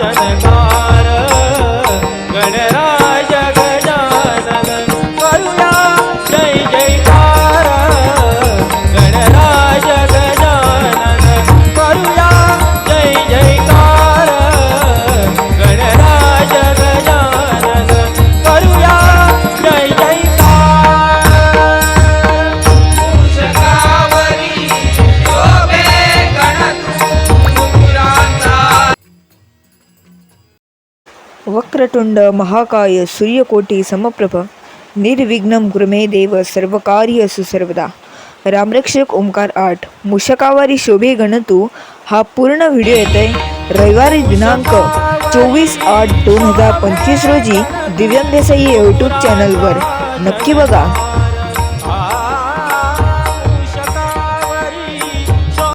चरण वक्रतुंड महाकाय सूर्यकोटी समप्रभ निर्विघ्नम गुरुमे देव सर्वकार्यसु सर्वदा रामरक्षक ओंकार आठ। मूषकावारी शोभे गणतू। हा पूर्ण व्हिडिओ येत आहे रविवारी दिनांक चोवीस आठ दोन हजार पंचवीस रोजी दिव्यांग देसाई यूट्यूब चॅनलवर नक्की बघा.